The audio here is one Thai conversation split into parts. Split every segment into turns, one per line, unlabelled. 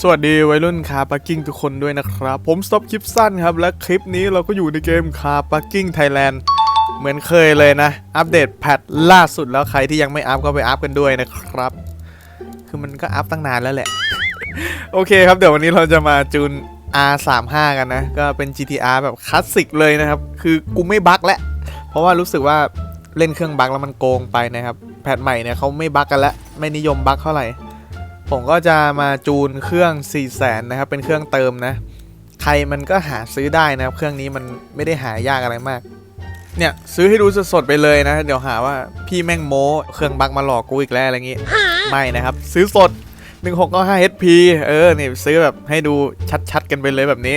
สวัสดีวัยรุ่นคาร์ปักกิ้งทุกคนด้วยนะครับ ผมสต็อปคลิปสั้นครับ และคลิปนี้เราก็อยู่ในเกมคาร์ปักกิ้งไทยแลนด์เหมือนเคยเลยนะ อัปเดตแพทล่าสุดแล้วใครที่ยังไม่อัพก็ไปอัพกันด้วยนะครับ คือมันก็อัพตั้งนานแล้วแหละ โอเคครับ เดี๋ยววันนี้เราจะมาจูน R35 กันนะ ก็เป็น GTR แบบคลาสสิกเลยนะครับ คือกูไม่บั๊กแล้วเพราะว่ารู้สึกว่าเล่นเครื่องบั๊กแล้วมันโกงไปนะครับ แพทใหม่เนี่ยเขาไม่บั๊กกันแล้วไม่นิยมบั๊กเท่าไหร่ ผมก็จะมาจูนเครื่อง 4 0 0 0 0นนะครับ เป็นเครื่องเติมนะ ใครมันก็หาซื้อได้นะครับ เครื่องนี้มันไม่ได้หายากอะไรมาก เนี่ยซื้อให้ดูสดๆไปเลยนะ เดี๋ยวหาว่าพี่แม่งโม้เครื่องบักมาหลอกกูอีกแล้วอะไรอย่างงี้ ไม่นะครับ ซื้อสด 1695 HP เออเนี่ยซื้อแบบให้ดูชัดๆกันไปเลยแบบนี้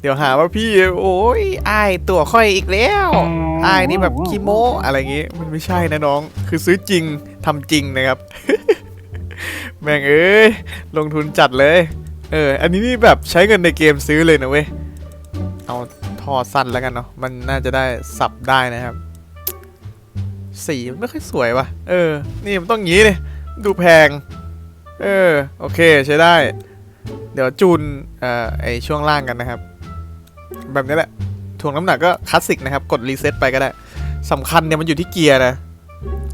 เดี๋ยวหาว่าพี่โอ้ยอายตัวค่อยอีกแล้วอายนี่แบบขี้โม้อะไรอย่างงี้ มันไม่ใช่นะน้อง คือซื้อจริงทำจริงนะครับ แม่งเอ้ยลงทุนจัดเลย เออ อันนี้นี่แบบใช้เงินในเกมซื้อเลยนะเว้ย เอาท่อสั้นแล้วกันเนาะ มันน่าจะได้สับได้นะครับ สีมันไม่ค่อยสวยว่ะ เออ นี่มันต้องงี้เลยดูแพง เออ โอเคใช้ได้ เดี๋ยวจูน เอ่อ ไอช่วงล่างกันนะครับ แบบนี้แหละ ถ่วงน้ำหนักก็คลาสสิกนะครับ กดรีเซ็ตไปก็ได้สำคัญเนี่ยมันอยู่ที่เกียร์นะ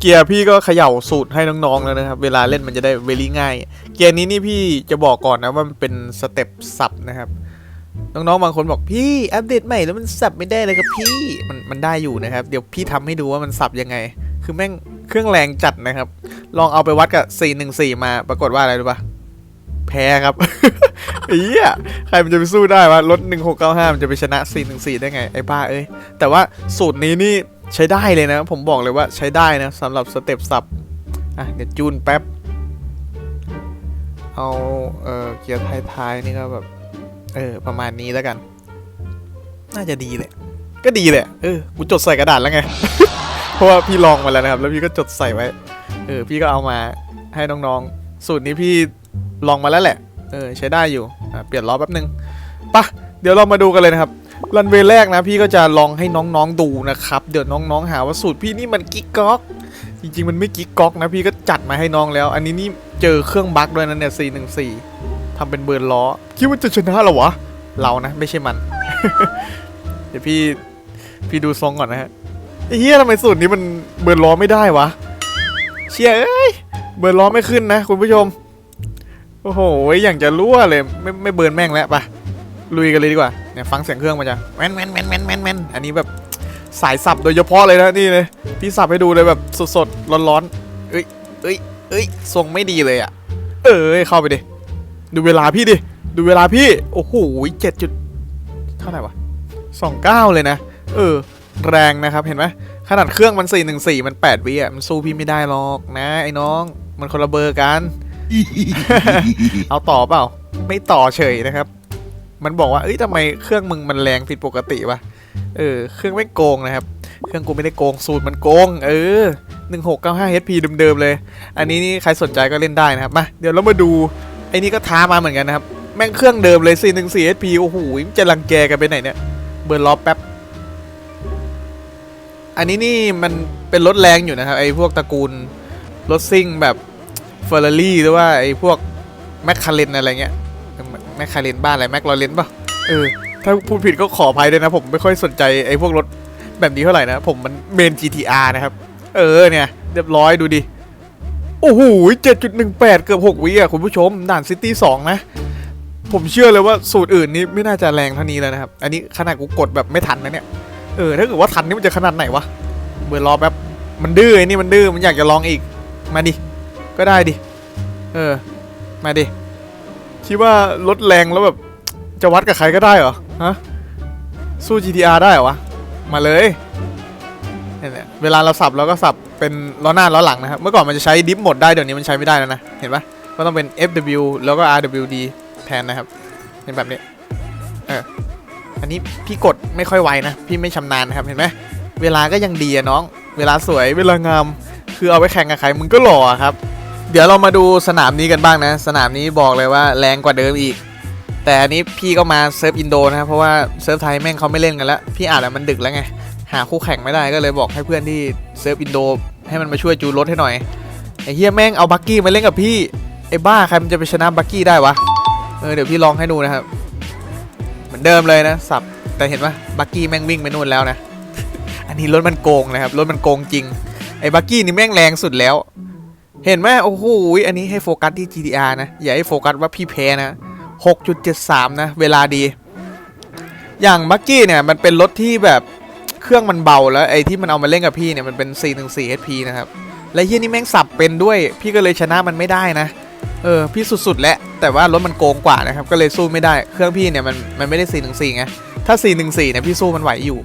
เกียร์พี่ก็เขย่าสูตรให้น้องๆแล้วนะครับ เวลาเล่นมันจะได้เวลี่ง่าย เกียร์นี้นี่พี่จะบอกก่อนนะว่ามันเป็นสเต็ปสับนะครับ น้องๆบางคนบอกพี่อัปเดตใหม่แล้วมันสับไม่ได้เลยครับพี่มันมันได้อยู่นะครับ เดี๋ยวพี่ทำให้ดูว่ามันสับยังไง คือแม่งเครื่องแรงจัดนะครับ ลองเอาไปวัดกับ 414 มาปรากฏว่าอะไรรู้ปะแพ้ครับไอ้เหี้ยใครมันจะไปสู้ได้วะรถ1695 มันจะไปชนะ 414 ได้ไง ไอ้บ้าเอ้ย แต่ว่าสูตรนี้นี่ ใช้ได้เลยนะ ผมบอกเลยว่าใช้ได้นะสำหรับสเต็ปสับอะเดี๋ยวจูนแป๊บ เอาเออเกียร์ท้ายๆนี่ก็แบบ เออ ประมาณนี้แล้วกัน น่าจะดีเลย ก็ดีเลยเออกูจดใส่กระดาษแล้วไง เพราะว่าพี่ลองมาแล้วนะครับ แล้วพี่ก็จดใส่ไว้ เออ พี่ก็เอามาให้น้องๆ สูตรนี้พี่ลองมาแล้วแหละ เออ ใช้ได้อยู่ เปลี่ยนล้อแป๊บนึงปะเดี๋ยวเรามาดูกันเลยนะครับ รันเวย์แรกนะพี่ก็จะลองให้น้องๆดูนะครับ เดี๋ยวน้องๆหาว่าสูตรพี่นี่มันกิ๊กก๊อก จริงๆมันไม่กิ๊กก๊อกนะพี่ก็จัดมาให้น้องแล้ว อันนี้นี่เจอเครื่องบั๊กด้วยนะเนี่ย414ทำเป็นเบิร์นล้อ คิดว่าจะชนะเหรอวะ เรานะไม่ใช่มัน เดี๋ยวพี่พี่ดูทรงก่อนนะฮะไอ้เฮียทำไมสูตรนี้มันเบิร์นล้อไม่ได้วะ เชียเอ้ยเบิร์นล้อไม่ขึ้นนะ คุณผู้ชม โอ้โหอย่างจะรั่วเลย ไม่ไม่เบิร์นแม่งแล้วปะ ลุยกันเลยดีกว่าเนี่ยฟังเสียงเครื่องมาจ้ะแมนแมนแมนแมนแมนแมนอันนี้แบบสายสับโดยเฉพาะเลยนะนี่เลยพี่สับให้ดูเลยแบบสดๆร้อนๆเอ้ยเอ้ยเอ้ยทรงไม่ดีเลยอะ เอ้ยเข้าไปดิดูเวลาพี่ดิดูเวลาพี่โอ้โหเจ็ดจุดเท่าไหร่วะสองเก้าเลยนะเออ แรงนะครับเห็นไหมขนาดเครื่องมัน4 1 4มัน8วิอะมันสู้พี่ไม่ได้หรอกนะ ไอ้น้องมันคนละเบอร์กัน เอาต่อเปล่า ไม่ต่อเฉยนะครับ มันบอกว่าเอ้ยทำไมเครื่องมึงมันแรงผิดปกติวะเออเครื่องไม่โกงนะครับ เครื่องกูไม่ได้โกงสูตรมันโกง เออ 1695 HP เดิมๆเลย อันนี้นี่ใครสนใจก็เล่นได้นะครับมาเดี๋ยวเรามาดูไอ้นี่ก็ท้ามาเหมือนกันนะครับ แม่งเครื่องเดิมเลย 414 HP โอ้โหจะรังแกกันไปไหนเนี่ยเบิร์นล้อแป๊บอันนี้นี่มันเป็นรถแรงอยู่นะครับไอ้พวกตระกูลรถซิ่งแบบเฟอร์รารี่หรือว่าไอ้พวกแมคคาเรนอะไรเงี้ย แมคคาเรนบ้านอะไรแมคลอเรนป่ะเออถ้าพูดผิดก็ขออภัยด้วยนะ ผมไม่ค่อยสนใจไอ้พวกรถแบบนี้เท่าไหร่นะ ผมมันเมน GTR นะครับ เออเนี่ย เรียบร้อยดูดิ โอ้โห7.18 เกือบ 6 วิอะคุณผู้ชม ด่านซิตี้2นะ ผมเชื่อเลยว่าสูตรอื่นนี้ไม่น่าจะแรงเท่านี้แล้วนะครับ อันนี้ขนาดกูกดแบบไม่ทันนะเนี่ย เออ ถ้าเกิดว่าทันนี่มันจะขนาดไหนวะเบิร์รอแป๊บมันดื้อไอ้นี่มันดื้อมันอยากจะลองอีก มาดิ ก็ได้ดิ เออ มาดิ คิดว่ารถแรงแล้วแบบจะวัดกับใครก็ได้เหรอ ฮะ สู้ GTR ได้เหรอวะ มาเลยเนี่ยเวลาเราสับเราก็สับเป็นล้อหน้าล้อหลังนะครับ เมื่อก่อนมันจะใช้ดิฟหมดได้เดี๋ยวนี้มันใช้ไม่ได้แล้วนะ เห็นปะก็ต้องเป็น FW แล้วก็ RWD แทนนะครับเป็นแบบนี้ เออ อันนี้พี่กดไม่ค่อยไวนะ พี่ไม่ชำนาญนะครับ เห็นไหมเวลาก็ยังดีอะน้อง เวลาสวยเวลางาม คือเอาไปแข่งกับใครมึงก็หล่อครับ เดี๋ยวเรามาดูสนามนี้กันบ้างนะ สนามนี้บอกเลยว่าแรงกว่าเดิมอีก แต่อันนี้พี่ก็มาเซิร์ฟอินโดนะครับเพราะว่าเซิร์ฟไทยแม่งเขาไม่เล่นกันแล้ว พี่อ่านแล้วมันดึกแล้วไง หาคู่แข่งไม่ได้ก็เลยบอกให้เพื่อนที่เซิร์ฟอินโดให้มันมาช่วยจูรถให้หน่อยไอ้เฮียแม่งเอาบักกี้มาเล่นกับพี่ไอ้บ้าใครมันจะไปชนะบักกี้ได้วะเออเดี๋ยวพี่ลองให้ดูนะครับ เหมือนเดิมเลยนะสับแต่เห็นปะบักกี้แม่งวิ่งไปนู่นแล้วนะ อันนี้รถมันโกงนะครับรถมันโกงจริงไอ้บักกี้นี่แม่งแรงสุดแล้ว เห็นไหมโอ้โหอันนี้ให้โฟกัสที่ GTR นะ อย่าให้โฟกัสว่าพี่แพ้นะ 6.73 นะ เวลาดี อย่างบักกี้เนี่ย มันเป็นรถที่แบบเครื่องมันเบาแล้ว ไอ้ที่มันเอามาเล่นกับพี่เนี่ย มันเป็น 414 HP นะครับ และเฮียนี่แม่งสับเป็นด้วย พี่ก็เลยชนะมันไม่ได้นะ เออ พี่สุดๆแล้ว แต่ว่ารถมันโกงกว่านะครับ ก็เลยสู้ไม่ได้ เครื่องพี่เนี่ยมันมันไม่ได้ 414 ไง ถ้า 414 เนี่ยพี่สู้มันไหวอยู่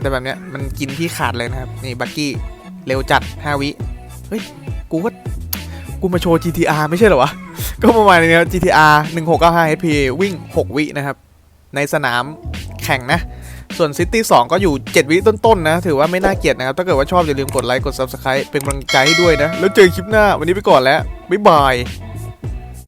แต่แบบเนี้ยมันกินพี่ขาดเลยนะครับ นี่บักกี้ เร็วจัด 5 วิ เฮ้ย กูก็กูมาโชว์ GTR ไม่ใช่เหรอวะ ก็ประมาณนี้ครับ GTR 1695 HP วิ่ง 6 วินะครับ ในสนามแข่งนะ ส่วน City 2 ก็อยู่ 7 วิต้นๆนะ ถือว่าไม่น่าเกลียดนะครับ ถ้าเกิดว่าชอบอย่าลืมกดไลค์ กด Subscribe เป็นกำลังใจให้ด้วยนะ แล้วเจอคลิปหน้า วันนี้ไปก่อนแล้ว บ๊ายบาย